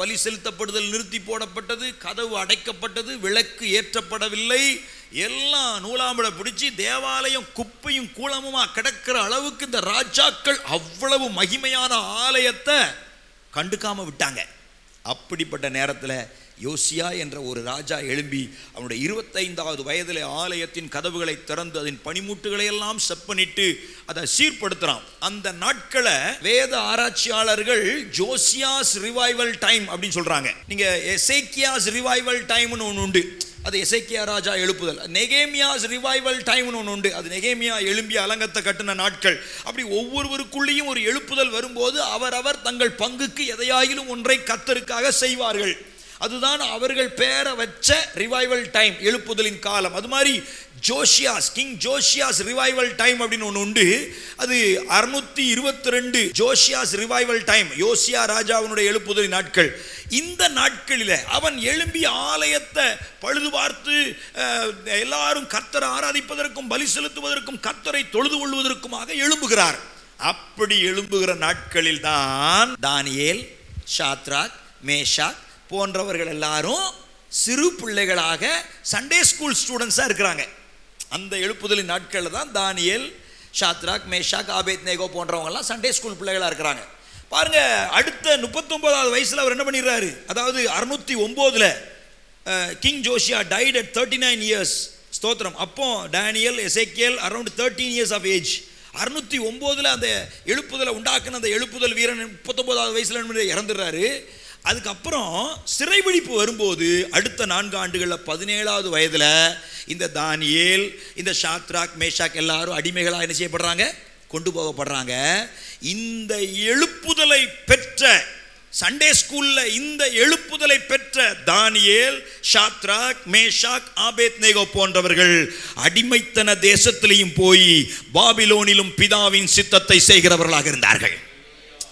பலி செலுத்தப்படுதல் நிறுத்தி போடப்பட்டது கதவு அடைக்கப்பட்டது விளக்கு ஏற்றப்படவில்லை. எல்லாம் நூலாம்பட பிடிச்சி தேவாலயம் குப்பையும் கூலமுமா கிடக்கிற அளவுக்கு இந்த ராஜாக்கள் அவ்வளவு மகிமையான ஆலயத்தை கண்டுக்காம விட்டாங்க. அப்படிப்பட்ட நேரத்தில் யோசியா என்ற ஒரு ராஜா எழும்பி அவனுடைய இருபத்தைந்தாவது வயதில் ஆலயத்தின் கதவுகளை திறந்து அதன் பனிமூட்டுகளை எல்லாம் செப்பனிட்டு அதை சீர்படுத்துகிறான் அந்த நாட்களை வேத ஆராய்ச்சியாளர்கள் ஜோசியாஸ் ரிவைவல் டைம் அப்படின்னு சொல்கிறாங்க நீங்கள் எசேக்கியாஸ் ரிவைவல் டைம்னு ஒன்று உண்டு. அது எசைக்கியா ராஜா எழுப்புதல். நெகேமியாஸ் ரிவைவல் டைம்னு ஒன்று உண்டு. அது நெகேமியா எழும்பிய அலங்கத்தை கட்டின நாட்கள். அப்படி ஒவ்வொருவருக்குள்ளேயும் ஒரு எழுப்புதல் வரும்போது அவரவர் தங்கள் பங்குக்கு எதையாயிலும் ஒன்றை கத்தருக்காக செய்வார்கள். அதுதான் அவர்கள் பேரை வச்ச ரிவைவல் டைம் எழுப்புதலின் காலம். அது மாதிரி Josias king Josias revival time அப்படின்னு ஒன்று உண்டு. அது அறுநூத்தி இருபத்தி ரெண்டு ஜோஷியாஸ் ரிவைவல் டைம் யோசியா ராஜாவினுடைய எழுப்புதலின் நாட்கள். இந்த நாட்களில் அவன் எழும்பி ஆலயத்தை பழுது பார்த்து அஹ், எல்லாரும் கத்தரை ஆராதிப்பதற்கும் பலி செலுத்துவதற்கும் கத்தரை தொழுது கொள்வதற்குமாக எழும்புகிறார். அப்படி எழும்புகிற நாட்களில் தான் தானியேல் ஷாத்ராக் மேஷாக் போன்றவர்கள் எல்லாரும் சிறு பிள்ளைகளாக சண்டே ஸ்கூல் ஸ்டூடெண்ட்ஸாக இருக்கிறாங்க. அந்த எழுப்புதலின் நாட்களில் தான் Daniel Shadrach Meshach Abednego போன்றவங்கெல்லாம் சண்டே ஸ்கூல் பிள்ளைகளாக இருக்கிறாங்க. பாருங்க அடுத்த முப்பத்தொம்போதாவது வயசில் அவர் என்ன பண்ணிடுறாரு? அதாவது அறுநூத்தி ஒம்போதில் king Josiah died at thirty nine years ஸ்தோத்திரம். அப்போ Daniel Ezekiel around thirteen years of age அறுநூத்தி ஒம்போதில் அந்த எழுப்புதலை உண்டாக்குன அந்த எழுப்புதல் வீரன் முப்பத்தொம்போதாவது வயசில் இறந்துடுறாரு. அதுக்கப்புறம் சிறைபிடிப்பு வரும்போது அடுத்த நான்கு ஆண்டுகளில் பதினேழாவது வயதில் இந்த தானியேல் இந்த ஷாத்ராக் மேஷாக் எல்லாரும் அடிமைகளாக என்ன செய்யப்படுறாங்க? கொண்டு போகப்படுறாங்க. இந்த எழுப்புதலை பெற்ற சண்டே ஸ்கூலில் இந்த எழுப்புதலை பெற்ற தானியேல் ஷாத்ராக் மேஷாக் ஆபேத் நேகோ போன்றவர்கள் அடிமைத்தன தேசத்திலையும் போய் பாபிலோனிலும் பிதாவின் சித்தத்தை செய்கிறவர்களாக இருந்தார்கள்.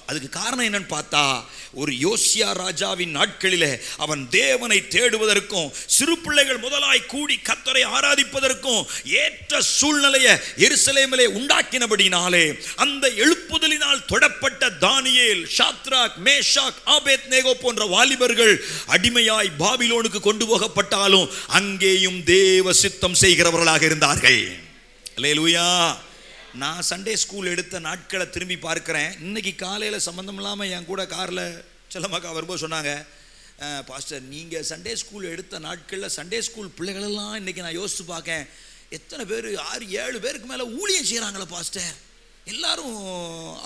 அதுக்கு காரணம் என்னன்னு பார்த்தா ஒரு யோசியா ராஜாவின் நாட்களிலே அவன் தேவனை தேடுவதற்கும் சிறு பிள்ளைகள் முதலாய் கூடி கத்தரை ஆராதிப்பதற்கும் ஏற்ற சூழ்நிலையை எருசலேமிலே உண்டாக்கினபடினாலே அந்த எழுப்புதலினால் தொடப்பட்ட தானியேல் ஷாத்ராக் மேஷாக் ஆபேத் நேகோ போன்ற வாலிபர்கள் அடிமையாய் பாபிலோனுக்கு கொண்டு போகப்பட்டாலும் அங்கேயும் தேவ சித்தம் செய்கிறவர்களாக இருந்தார்கள். லேலுயா நான் சண்டே ஸ்கூல் எடுத்த நாட்களை திரும்பி பார்க்குறேன். இன்னைக்கு காலையில் சம்மந்தம் இல்லாமல் என் கூட காரில் செல்லமாக்கா வரும்போது சொன்னாங்க. பாஸ்டர் நீங்கள் சண்டே ஸ்கூல் எடுத்த நாட்களில் சண்டே ஸ்கூல் பிள்ளைகளெல்லாம் இன்றைக்கி நான் யோசித்து பார்க்கேன். எத்தனை பேர் ஆறு ஏழு பேருக்கு மேலே ஊழியம் செய்கிறாங்களே பாஸ்டர் எல்லாரும்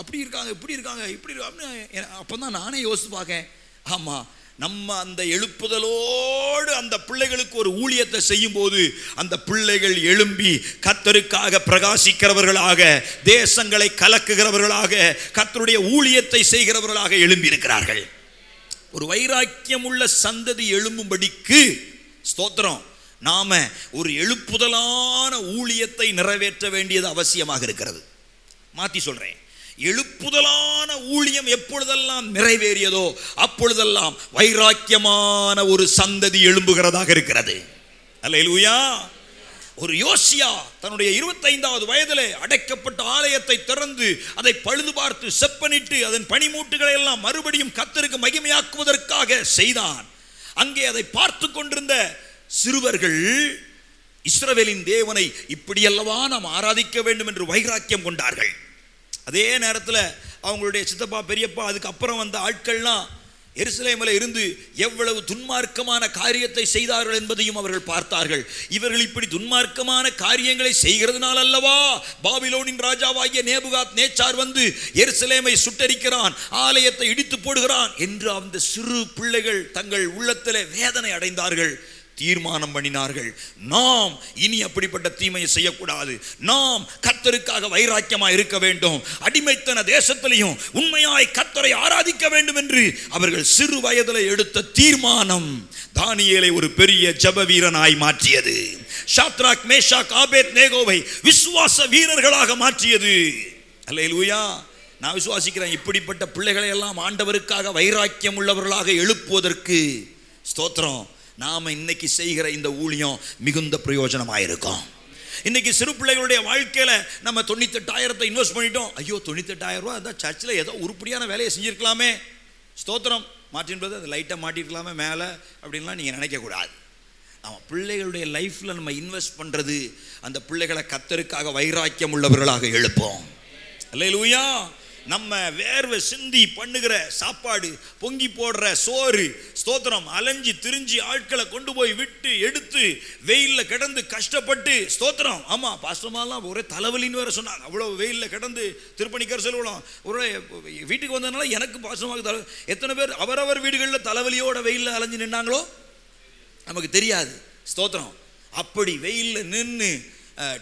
அப்படி இருக்காங்க இப்படி இருக்காங்க இப்படி இருக்காங்க அப்போ தான் நானே யோசித்து பார்க்கேன். ஆமாம் நம்ம அந்த எழுப்புதலோடு அந்த பிள்ளைகளுக்கு ஒரு ஊழியத்தை செய்யும் போது அந்த பிள்ளைகள் எழும்பி கத்தருக்காக பிரகாசிக்கிறவர்களாக தேசங்களை கலக்குகிறவர்களாக கத்தருடைய ஊழியத்தை செய்கிறவர்களாக எழும்பி இருக்கிறார்கள் ஒரு வைராக்கியம் உள்ள சந்ததி எழும்பும்படிக்கு ஸ்தோத்திரம். நாம ஒரு எழுப்புதலான ஊழியத்தை நிறைவேற்ற வேண்டியது அவசியமாக இருக்கிறது. மாற்றி சொல்கிறேன் எழுப்புதலான ஊழியம் எப்பொழுதெல்லாம் நிறைவேறியதோ அப்பொழுதெல்லாம் வைராக்கியமான ஒரு சந்ததி எழும்புகிறதாக இருக்கிறது. அல்லேலூயா. ஒரு யோசியா தன்னுடைய இருபத்தைந்தாவது வயதிலே அடைக்கப்பட்ட ஆலயத்தை திறந்து அதை பழுது பார்த்து செப்பனிட்டு அதன் பனிமூட்டுகளை எல்லாம் மறுபடியும் கத்தருக்கு மகிமையாக்குவதற்காக செய்தான். அங்கே அதை பார்த்து கொண்டிருந்த சிறுவர்கள் இஸ்ரவேலின் தேவனை இப்படியல்லவா நாம் ஆராதிக்க வேண்டும் என்று வைராக்கியம் கொண்டார்கள். அதே நேரத்தில் அவங்களுடைய சித்தப்பா பெரியப்பா அதுக்கப்புறம் வந்த ஆட்கள்லாம் எருசலேமில் இருந்து எவ்வளவு துன்மார்க்கமான காரியத்தை செய்தார்கள் என்பதையும் அவர்கள் பார்த்தார்கள். இவர்கள் இப்படி துன்மார்க்கமான காரியங்களை செய்கிறதுனால அல்லவா? பாபிலோனின் ராஜாவாகிய நேபுகாத் நேச்சார் வந்து எருசலேமை சுட்டரிக்கிறான் ஆலயத்தை இடித்து போடுகிறான் என்று அந்த சிறு பிள்ளைகள் தங்கள் உள்ளத்தில் வேதனை அடைந்தார்கள். தீர்மானம் பண்ணினார்கள். நாம் இனி அப்படிப்பட்ட தீமையை செய்யக்கூடாது. நாம் கத்தருக்காக வைராக்கியமாய் இருக்க வேண்டும். அடிமைத்தன தேசத்திலையும் உண்மையாய் கத்தரை ஆராதிக்க வேண்டும் என்று அவர்கள் சிறு வயதில் எடுத்த தீர்மானம் தானியலை ஒரு பெரிய ஜப வீரனாய் மாற்றியது. ஷாத்ராக் மேஷாக் ஆபேத் நேகோவை விசுவாச வீரர்களாக மாற்றியது. அல்லேலூயா. நான் விசுவாசிக்கிறேன். இப்படிப்பட்ட பிள்ளைகளை எல்லாம் ஆண்டவருக்காக வைராக்கியம் உள்ளவர்களாக எழுப்புவதற்கு. ஸ்தோத்திரம். நாம் இன்னைக்கு செய்கிற இந்த ஊழியம் மிகுந்த பிரயோஜனமாக இருக்கும் இன்னைக்கு சிறு பிள்ளைகளுடைய வாழ்க்கையில் நம்ம தொண்ணூத்தெட்டாயிரத்தை இன்வெஸ்ட் பண்ணிட்டோம். ஐயோ தொண்ணூத்தெட்டாயிரம் ரூபா அதான் சர்ச்சில் ஏதோ உருப்படியான வேலையை செஞ்சிருக்கலாமே. ஸ்தோத்திரம். மாற்றின்றது பிரதர் அது லைட்டாக மாட்டிருக்கலாமே மேலே அப்படின்லாம் நீங்கள் நினைக்கக்கூடாது ஆமாம் பிள்ளைகளுடைய லைஃப்பில் நம்ம இன்வெஸ்ட் பண்ணுறது அந்த பிள்ளைகளை கத்தருக்காக வைராக்கியம் உள்ளவர்களாக எழுப்போம். அல்லேலூயா. நம்ம வேர்வை சிந்தி பண்ணுகிற சாப்பாடு பொங்கி போடுற சோறு ஸ்தோத்திரம் அலைஞ்சு திரிஞ்சு ஆட்களை கொண்டு போய் விட்டு எடுத்து வெயிலில் கிடந்து கஷ்டப்பட்டு ஸ்தோத்திரம். ஆமாம் பாஸ்டமாலாம் ஒரே தலைவலின்னு வேற சொன்னாங்க. அவ்வளோ வெயிலில் கிடந்து திருப்பணிக்கர் செல்வலாம் ஒரே வீட்டுக்கு வந்ததுனால எனக்கு பாஸ்டமாக தலை எத்தனை பேர் அவரவர் வீடுகளில் தலைவலியோட வெயிலில் அலைஞ்சு நின்னாங்களோ? நமக்கு தெரியாது. ஸ்தோத்திரம். அப்படி வெயிலில் நின்று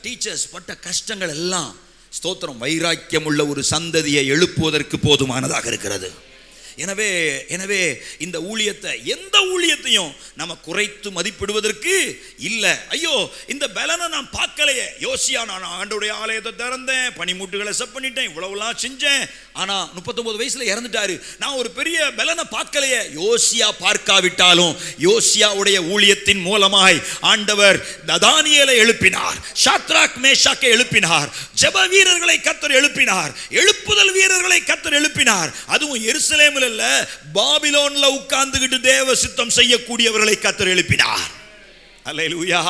டீச்சர்ஸ் பட்ட கஷ்டங்கள் எல்லாம் ஸ்தோத்திரம். வைராக்கியம் உள்ள ஒரு சந்ததியை எழுப்புவதற்கு போதுமானதாக இருக்கிறது. எனவே எனவே இந்த ஊழியத்தை எந்த ஊழியத்தையும் நம்ம குறைத்து மதிப்பிடுவதற்கு இல்லை. ஐயோ இந்த பலனை நான் பார்க்கலையே. யோசியா நான் ஆண்டோடைய ஆலயத்தை திறந்தேன் பனிமூட்டுகளை செப் பண்ணிட்டேன் இவ்வளவுலாம் செஞ்சேன். ஆனா முப்பத்தொம்பது வயசுல இறந்துட்டாரு. நான் ஒரு பெரிய பலனை பார்க்கலையே. யோசியா பார்க்காவிட்டாலும் யோசியாவுடைய ஊழியத்தின் மூலமாய் ஆண்டவர் தானியலை எழுப்பினார் ஷாத்ராக் மேஷாக்கை எழுப்பினார் ஜெப வீரர்களை கத்தர் எழுப்பினார் எழுப்புதல் வீரர்களை கத்தர் எழுப்பினார். அதுவும் எருசலேமில் அல்ல பாபிலோன்ல உட்கார்ந்துகிட்டு தேவ சித்தம் செய்யக்கூடியவர்களை கத்தர் எழுப்பினார். அல்லேலூயா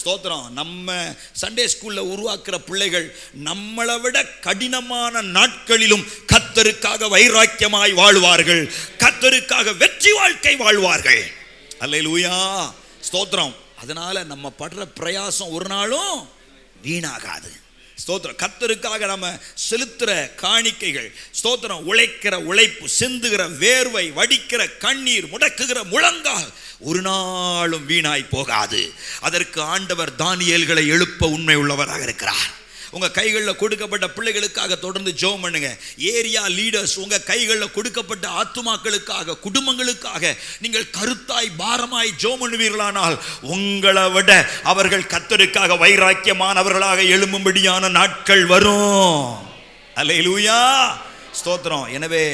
ஸ்தோத்திரம். நம்ம சண்டே ஸ்கூல்ல உருவாக்குற பிள்ளைகள் நம்மளை விட கடினமான நாட்களிலும் கத்தருக்காக வைராக்கியமாய் வாழ்வார்கள். கத்தருக்காக வெற்றி வாழ்க்கை வாழ்வார்கள். அல்லேலூயா ஸ்தோத்திரம். அதனால நம்ம படுற பிரயாசம் ஒரு நாளும் வீணாகாது. ஸ்தோத்திரம். கத்தருக்காக நம்ம செலுத்துற காணிக்கைகள் ஸ்தோத்திரம் உழைக்கிற உழைப்பு சிந்துகிற வேர்வை வடிக்கிற கண்ணீர் முடக்குகிற முழங்கால் ஒரு நாளும் வீணாய் போகாது. அதற்கு ஆண்டவர் தானியல்களை எழுப்ப உண்மை உள்ளவராக இருக்கிறார். உங்கள் கைகளில் கொடுக்கப்பட்ட பிள்ளைகளுக்காக தொடர்ந்து ஜோம் பண்ணுங்க. ஏரியா லீடர்ஸ் உங்கள் கைகளில் கொடுக்கப்பட்ட ஆத்துமாக்களுக்காக குடும்பங்களுக்காக நீங்கள் கருத்தாய் பாரமாய் ஜோம் பண்ணுவீர்களானால் உங்களை விட அவர்கள் கத்தருக்காக வைராக்கியமானவர்களாக எழும்பும்படியான நாட்கள் வரும். அல்ல ஸ்தோத்திரம். எனவே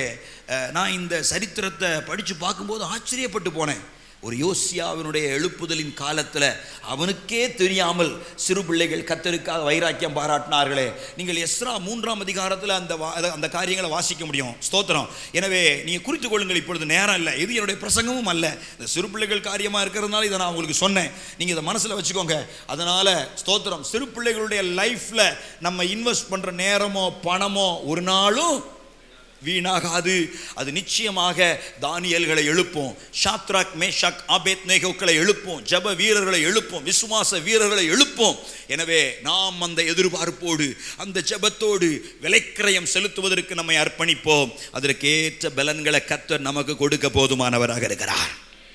நான் இந்த சரித்திரத்தை படித்து பார்க்கும்போது ஆச்சரியப்பட்டு போனேன். ஒரு யோசியாவினுடைய எழுப்புதலின் காலத்தில் அவனுக்கே தெரியாமல் சிறு பிள்ளைகள் கத்தருக்காக வைராக்கியம் பாராட்டினார்களே. நீங்கள் எஸ்ரா மூன்றாம் அதிகாரத்தில் அந்த அந்த காரியங்களை வாசிக்க முடியும். ஸ்தோத்திரம். எனவே நீங்கள் குறித்து கொள்ளுங்கள் இப்பொழுது நேரம் இல்லை. இது என்னுடைய பிரசங்கமும் அல்ல. இந்த சிறு பிள்ளைகள் காரியமாக இருக்கிறதுனால இதை நான் உங்களுக்கு சொன்னேன். நீங்கள் இதை மனசில் வச்சுக்கோங்க. அதனால் ஸ்தோத்திரம். சிறு பிள்ளைகளுடைய லைஃப்பில் நம்ம இன்வெஸ்ட் பண்ணுற நேரமோ பணமோ ஒரு நாளும் வீணாகாது. அது நிச்சயமாக தானியல்களை எழுப்போம். ஷாத்ராக் மேஷாக் ஆபேத் நேகோக்களை எழுப்போம். ஜப வீரர்களை எழுப்போம். விசுவாச வீரர்களை எழுப்போம். எனவே நாம் அந்த எதிர்பார்ப்போடு அந்த ஜெபத்தோடு விலைக்கிரயம் செலுத்துவதற்கு நம்மை அர்ப்பணிப்போம். அதற்கேற்ற பலன்களை கத்தர் நமக்கு கொடுக்க போதுமானவராக இருக்கிறார்.